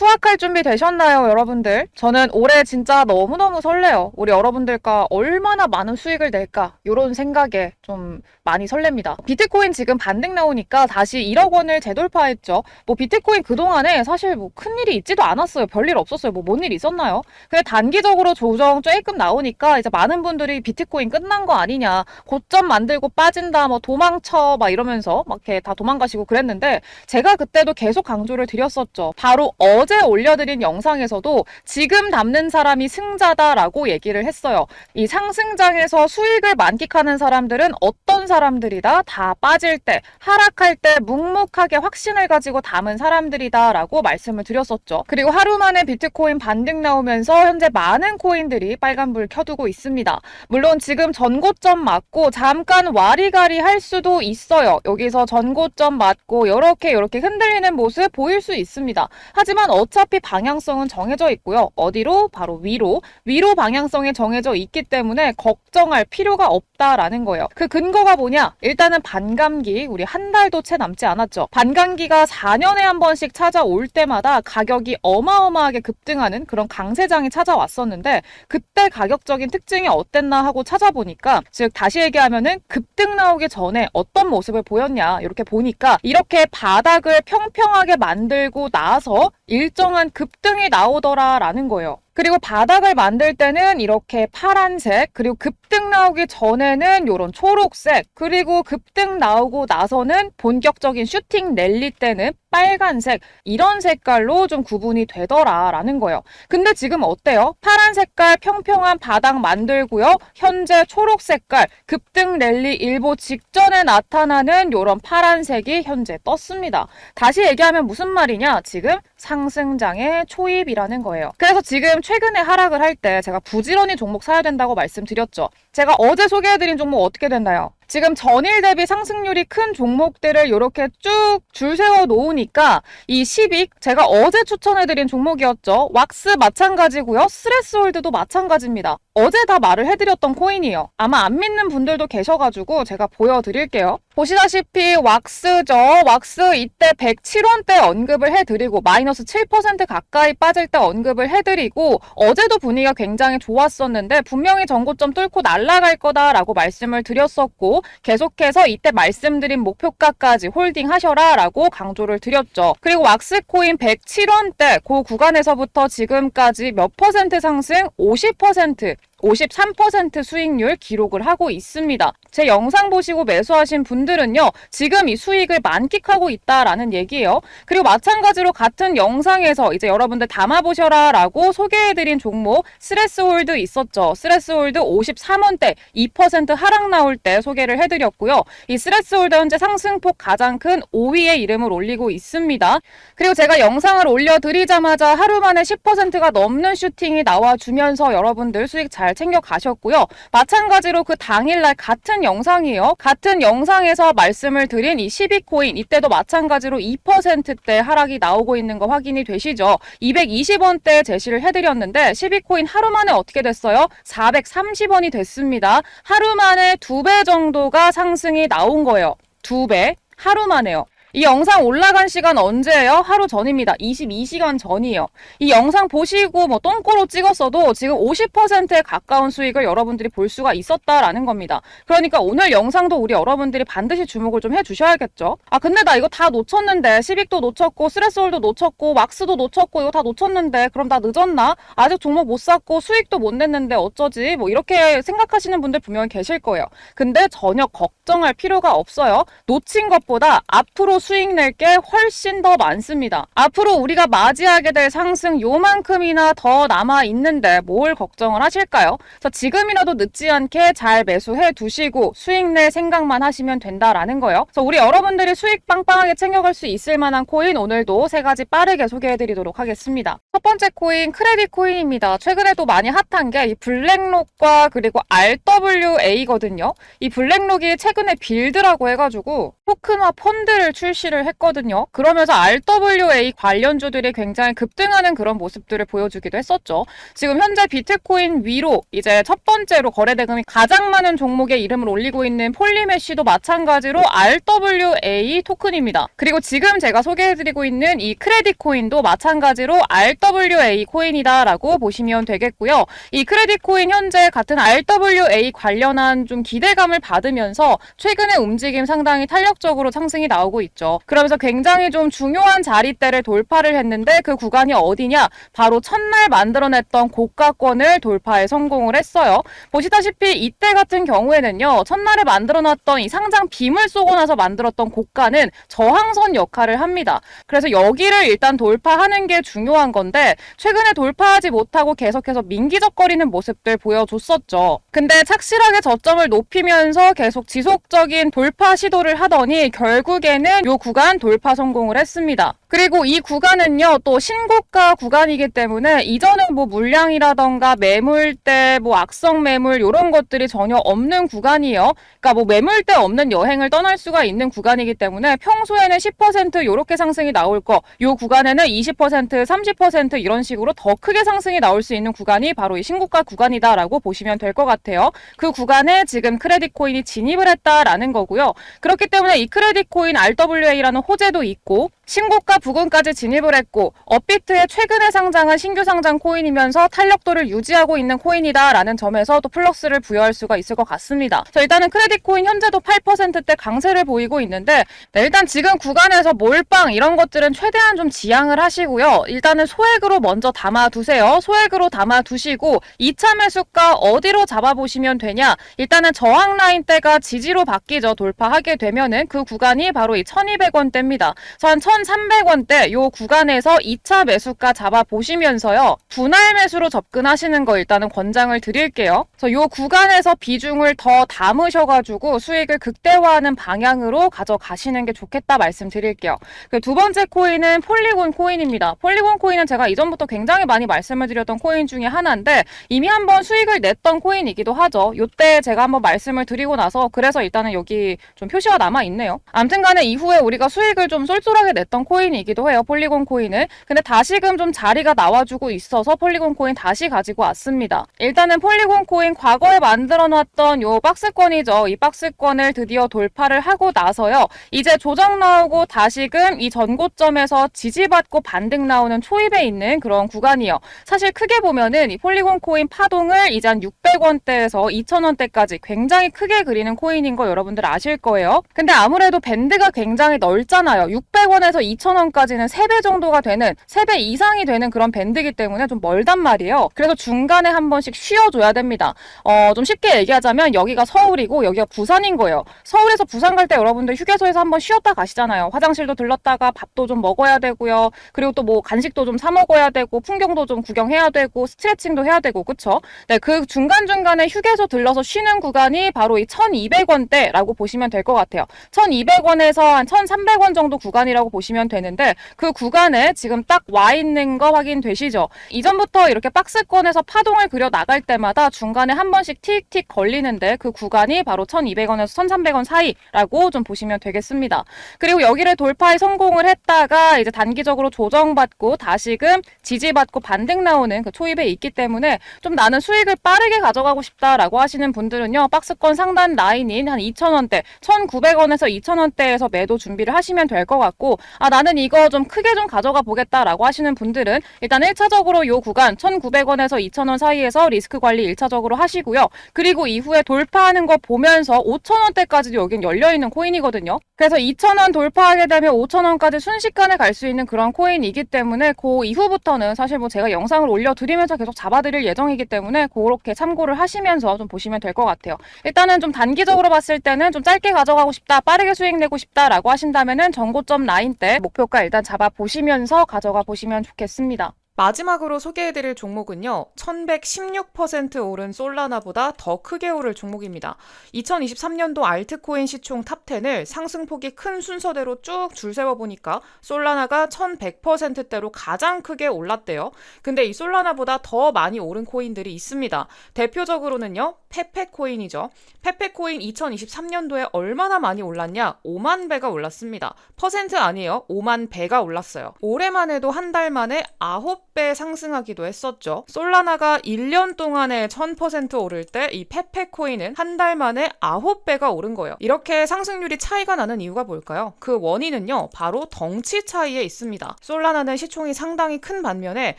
수학할 준비 되셨나요, 여러분들? 저는 올해 진짜 너무너무 설레요. 우리 여러분들과 얼마나 많은 수익을 낼까? 이런 생각에 좀 많이 설렙니다. 비트코인 지금 반등 나오니까 다시 1억 원을 재돌파했죠. 뭐 비트코인 그동안에 사실 뭐 큰일이 있지도 않았어요. 별일 없었어요. 뭐 뭔 일 있었나요? 근데 단기적으로 조정 조금 나오니까 이제 많은 분들이 비트코인 끝난 거 아니냐. 고점 만들고 빠진다. 뭐 도망쳐. 막 이러면서 막 이렇게 다 도망가시고 그랬는데 제가 그때도 계속 강조를 드렸었죠. 바로 어제 올려드린 영상에서도 지금 담는 사람이 승자다라고 얘기를 했어요. 이 상승장에서 수익을 만끽하는 사람들은 어떤 사람들이다? 다 빠질 때, 하락할 때 묵묵하게 확신을 가지고 담은 사람들이다라고 말씀을 드렸었죠. 그리고 하루 만에 비트코인 반등 나오면서 현재 많은 코인들이 빨간불 켜두고 있습니다. 물론 지금 전고점 맞고 잠깐 와리가리 할 수도 있어요. 여기서 전고점 맞고 이렇게 이렇게 흔들리는 모습 보일 수 있습니다. 하지만 어차피 방향성은 정해져 있고요. 어디로? 바로 위로. 위로 방향성이 정해져 있기 때문에 걱정할 필요가 없다라는 거예요. 그 근거가 뭐냐? 일단은 반감기 우리 한 달도 채 남지 않았죠. 반감기가 4년에 한 번씩 찾아올 때마다 가격이 어마어마하게 급등하는 그런 강세장이 찾아왔었는데 그때 가격적인 특징이 어땠나 하고 찾아보니까 즉 다시 얘기하면은 급등 나오기 전에 어떤 모습을 보였냐 이렇게 보니까 이렇게 바닥을 평평하게 만들고 나서 일 정한 급등이 나오더라라는 거예요. 그리고 바닥을 만들 때는 이렇게 파란색, 그리고 급등 나오기 전에는 이런 초록색, 그리고 급등 나오고 나서는 본격적인 슈팅 랠리 때는 빨간색, 이런 색깔로 좀 구분이 되더라라는 거예요. 근데 지금 어때요? 파란 색깔 평평한 바닥 만들고요. 현재 초록 색깔 급등 랠리 일보 직전에 나타나는 이런 파란색이 현재 떴습니다. 다시 얘기하면 무슨 말이냐? 지금 상승장의 초입이라는 거예요. 그래서 지금 최근에 하락을 할 때 제가 부지런히 종목 사야 된다고 말씀드렸죠. 제가 어제 소개해드린 종목 어떻게 됐나요? 지금 전일 대비 상승률이 큰 종목들을 이렇게 쭉 줄 세워 놓으니까 이 10익 제가 어제 추천해드린 종목이었죠. 왁스 마찬가지고요. 스레스홀드도 마찬가지입니다. 어제 다 말을 해드렸던 코인이에요. 아마 안 믿는 분들도 계셔가지고 제가 보여드릴게요. 보시다시피 왁스죠. 왁스 이때 107원대 언급을 해드리고 마이너스 7% 가까이 빠질 때 언급을 해드리고 어제도 분위기가 굉장히 좋았었는데 분명히 전고점 뚫고 날아갈 거다라고 말씀을 드렸었고 계속해서 이때 말씀드린 목표가까지 홀딩하셔라 라고 강조를 드렸죠. 그리고 왁스 코인 107원대 그 구간에서부터 지금까지 몇 퍼센트 상승? 50% 53% 수익률 기록을 하고 있습니다. 제 영상 보시고 매수하신 분들은요, 지금 이 수익을 만끽하고 있다라는 얘기예요. 그리고 마찬가지로 같은 영상에서 이제 여러분들 담아보셔라 라고 소개해드린 종목 스레스홀드 있었죠. 스레스홀드 53원대 2% 하락 나올 때 소개를 해드렸고요. 이 스레스홀드 현재 상승폭 가장 큰 5위의 이름을 올리고 있습니다. 그리고 제가 영상을 올려드리자마자 하루 만에 10%가 넘는 슈팅이 나와주면서 여러분들 수익 잘 챙겨 가셨고요. 마찬가지로 그 당일날 같은 영상이에요. 같은 영상에서 말씀을 드린 이 12코인 이때도 마찬가지로 2%대 하락이 나오고 있는 거 확인이 되시죠? 220원대 제시를 해드렸는데 12코인 하루 만에 어떻게 됐어요? 430원이 됐습니다. 하루 만에 두 배 정도가 상승이 나온 거예요. 두 배. 하루 만에요. 이 영상 올라간 시간 언제예요? 하루 전입니다. 22시간 전이에요. 이 영상 보시고 뭐 똥꼬로 찍었어도 지금 50%에 가까운 수익을 여러분들이 볼 수가 있었다라는 겁니다. 그러니까 오늘 영상도 우리 여러분들이 반드시 주목을 좀 해주셔야겠죠. 아 근데 나 이거 다 놓쳤는데 시빅도 놓쳤고 스레스홀도 놓쳤고 왁스도 놓쳤고 이거 다 놓쳤는데 그럼 나 늦었나? 아직 종목 못 샀고 수익도 못 냈는데 어쩌지? 뭐 이렇게 생각하시는 분들 분명히 계실 거예요. 근데 전혀 걱정할 필요가 없어요. 놓친 것보다 앞으로 수익 낼 게 훨씬 더 많습니다. 앞으로 우리가 맞이하게 될 상승 요만큼이나 더 남아 있는데 뭘 걱정을 하실까요? 그래서 지금이라도 늦지 않게 잘 매수해 두시고 수익 낼 생각만 하시면 된다라는 거예요. 그래서 우리 여러분들이 수익 빵빵하게 챙겨갈 수 있을 만한 코인 오늘도 세 가지 빠르게 소개해 드리도록 하겠습니다. 첫 번째 코인 크레딧 코인입니다. 최근에도 많이 핫한 게 이 블랙록과 그리고 RWA거든요. 이 블랙록이 최근에 빌드라고 해가지고 토큰화 펀드를 출시 출시를 했거든요. 그러면서 RWA 관련주들이 굉장히 급등하는 그런 모습들을 보여주기도 했었죠. 지금 현재 비트코인 위로 이제 첫 번째로 거래 대금이 가장 많은 종목의 이름을 올리고 있는 폴리메시도 마찬가지로 RWA 토큰입니다. 그리고 지금 제가 소개해드리고 있는 이 크레딧 코인도 마찬가지로 RWA 코인이다라고 보시면 되겠고요. 이 크레딧 코인 현재 같은 RWA 관련한 좀 기대감을 받으면서 최근의 움직임 상당히 탄력적으로 상승이 나오고 있 죠. 그러면서 굉장히 좀 중요한 자리대를 돌파를 했는데 그 구간이 어디냐? 바로 첫날 만들어냈던 고가권을 돌파에 성공을 했어요. 보시다시피 이때 같은 경우에는요. 첫날에 만들어놨던 이 상장 빔을 쏘고 나서 만들었던 고가는 저항선 역할을 합니다. 그래서 여기를 일단 돌파하는 게 중요한 건데 최근에 돌파하지 못하고 계속해서 민기적거리는 모습들 보여줬었죠. 근데 착실하게 저점을 높이면서 계속 지속적인 돌파 시도를 하더니 결국에는 이 구간 돌파 성공을 했습니다. 그리고 이 구간은요, 또 신고가 구간이기 때문에 이전에 뭐 물량이라던가 매물대, 뭐 악성 매물 이런 것들이 전혀 없는 구간이에요. 그러니까 뭐 매물대 없는 여행을 떠날 수가 있는 구간이기 때문에 평소에는 10% 이렇게 상승이 나올 거, 이 구간에는 20%, 30% 이런 식으로 더 크게 상승이 나올 수 있는 구간이 바로 이 신고가 구간이다라고 보시면 될 것 같아요. 그 구간에 지금 크레딧 코인이 진입을 했다라는 거고요. 그렇기 때문에 이 크레딧 코인 RWA라는 호재도 있고 신고가 부근까지 진입을 했고 업비트의 최근에 상장한 신규 상장 코인이면서 탄력도를 유지하고 있는 코인이다라는 점에서 또 플러스를 부여할 수가 있을 것 같습니다. 자, 일단은 크레딧 코인 현재도 8%대 강세를 보이고 있는데 네, 일단 지금 구간에서 몰빵 이런 것들은 최대한 좀 지양을 하시고요. 일단은 소액으로 먼저 담아두세요. 소액으으로 담아두시고 2차 매수가 어디로 잡아보시면 되냐? 일단은 저항 라인대가 지지로 바뀌죠. 돌파하게 되면은 그 구간이 바로 이 1200원대입니다. 한 1,300원대 요 구간에서 2차 매수가 잡아 보시면서요. 분할 매수로 접근하시는 거 일단은 권장을 드릴게요. 그래서 요 구간에서 비중을 더 담으셔가지고 수익을 극대화하는 방향으로 가져가시는 게 좋겠다 말씀드릴게요. 그두 번째 코인은 폴리곤 코인입니다. 폴리곤 코인은 제가 이전부터 굉장히 많이 말씀을 드렸던 코인 중에 하나인데 이미 한번 수익을 냈던 코인이기도 하죠. 요때 제가 한번 말씀을 드리고 나서 그래서 일단은 여기 좀 표시가 남아 있네요. 암튼 간에 이후에 우리가 수익을 좀 쏠쏠하게 냈던 코인이기도 해요. 폴리곤 코인을. 근데 다시금 좀 자리가 나와주고 있어서 폴리곤 코인 다시 가지고 왔습니다. 일단은 폴리곤 코인 과거에 만들어 놨던 요 박스권이죠. 이 박스권을 드디어 돌파를 하고 나서요. 이제 조정 나오고 다시금 이 전고점에서 지지받고 반등 나오는 초입에 있는 그런 구간이요. 사실 크게 보면은 이 폴리곤 코인 파동을 이제 한 600원대에서 2000원대까지 굉장히 크게 그리는 코인인 거 여러분들 아실 거예요. 근데 아무래도 밴드가 굉장히 넓잖아요. 600원에서 2000원까지는 3배 정도가 되는 3배 이상이 되는 그런 밴드이기 때문에 좀 멀단 말이에요. 그래서 중간에 한 번씩 쉬어줘야 됩니다. 어, 좀 쉽게 얘기하자면 여기가 서울이고 여기가 부산인 거예요. 서울에서 부산 갈 때 여러분들 휴게소에서 한번 쉬었다 가시잖아요. 화장실도 들렀다가 밥도 좀 먹어야 되고요. 그리고 또 뭐 간식도 좀 사 먹어야 되고 풍경도 좀 구경해야 되고 스트레칭도 해야 되고 그쵸? 네, 그 중간중간에 휴게소 들러서 쉬는 구간이 바로 이 1200원대라고 보시면 될 것 같아요. 1200원에서 한 1300원 정도 구간이라고 보시면 되는데 그 구간에 지금 딱 와 있는 거 확인되시죠? 이전부터 이렇게 박스권에서 파동을 그려 나갈 때마다 중간에 한 번씩 틱틱 걸리는데 그 구간이 바로 1200원에서 1300원 사이라고 좀 보시면 되겠습니다. 그리고 여기를 돌파에 성공을 했다가 이제 단기적으로 조정받고 다시금 지지받고 반등 나오는 그 초입에 있기 때문에 좀 나는 수익을 빠르게 가져가고 싶다라고 하시는 분들은요. 박스권 상단 라인인 한 2,000원대, 1,900원에서 2,000원대에서 매도 준비를 하시면 될 것 같고 아 나는 이거 좀 크게 좀 가져가 보겠다라고 하시는 분들은 일단 1차적으로 요 구간 1,900원에서 2,000원 사이에서 리스크 관리 1차적으로 하시고요. 그리고 이후에 돌파하는 거 보면서 5,000원대까지도 여긴 열려 있는 코인이거든요. 그래서 2,000원 돌파하게 되면 5,000원까지 순식간에 갈 수 있는 그런 코인이기 때문에 그 이후부터는 사실 뭐 제가 영상을 올려드리면서 계속 잡아드릴 예정이기 때문에 그렇게 참고를 하시면서 좀 보시면 될 것 같아요. 일단은 좀 단기적으로 봤을 때는 좀 짧게 가져가고 싶다, 빠르게 수익 내고 싶다라고 하신다면은 전고점 라인 때 목표가 일단 잡아 보시면서 가져가 보시면 좋겠습니다. 마지막으로 소개해드릴 종목은요, 1116% 오른 솔라나보다 더 크게 오를 종목입니다. 2023년도 알트코인 시총 탑10을 상승폭이 큰 순서대로 쭉 줄 세워보니까 솔라나가 1100%대로 가장 크게 올랐대요. 근데 이 솔라나보다 더 많이 오른 코인들이 있습니다. 대표적으로는요, 페페코인이죠. 페페코인 2023년도에 얼마나 많이 올랐냐? 5만 배가 올랐습니다. 퍼센트 아니에요. 5만 배가 올랐어요. 올해만 해도 한 달 만에 9 배 상승하기도 했었죠. 솔라나가 1년 동안에 1000% 오를 때 이 페페코인은 한 달 만에 9배가 오른 거예요. 이렇게 상승률이 차이가 나는 이유가 뭘까요? 그 원인은요. 바로 덩치 차이에 있습니다. 솔라나는 시총이 상당히 큰 반면에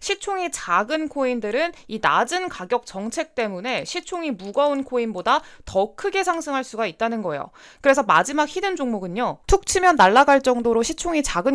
시총이 작은 코인들은 이 낮은 가격 정책 때문에 시총이 무거운 코인보다 더 크게 상승할 수가 있다는 거예요. 그래서 마지막 히든 종목은요. 툭 치면 날아갈 정도로 시총이 작은